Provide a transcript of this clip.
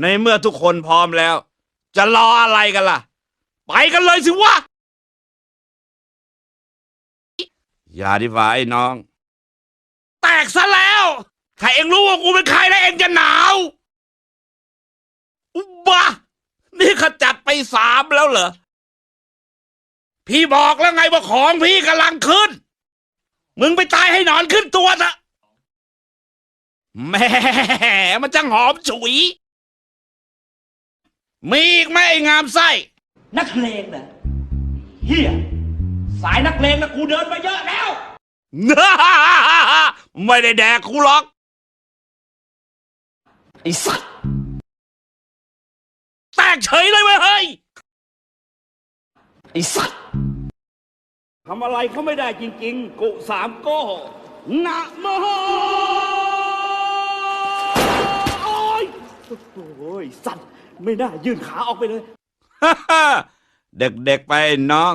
ในเมื่อทุกคนพร้อมแล้ว จะรออะไรกันล่ะ ไปกันเลยสิวะ อย่าดีกว่าไอ้น้อง แตกซะแล้ว ถ้าเองรู้ว่ากูเป็นใครแล้วเองจะหนาว อุบะนี่ขจัดไปสามแล้วเหรอ พี่บอกแล้วไงว่าของพี่กำลังขึ้น มึงไปตายให้หนอนขึ้นตัวซะแหม่มันจังหอมฉุย มีอีกไหมไอ้งามไส้ นักเลงเหรอเฮียสายนักเลงนะกูเดินมาเยอะแล้ว ไม่ได้แดกกูหรอกไอ้สัตว์แตกเฉยเลยเว้ยเฮ้ยไอ้สัตว์ทำอะไรเขาไม่ได้จริง ๆ กุสามโก้นะโม โอ้ยสัตว์ไม่น่ายื่นขาออกไปเลย เด็กๆไปน้อง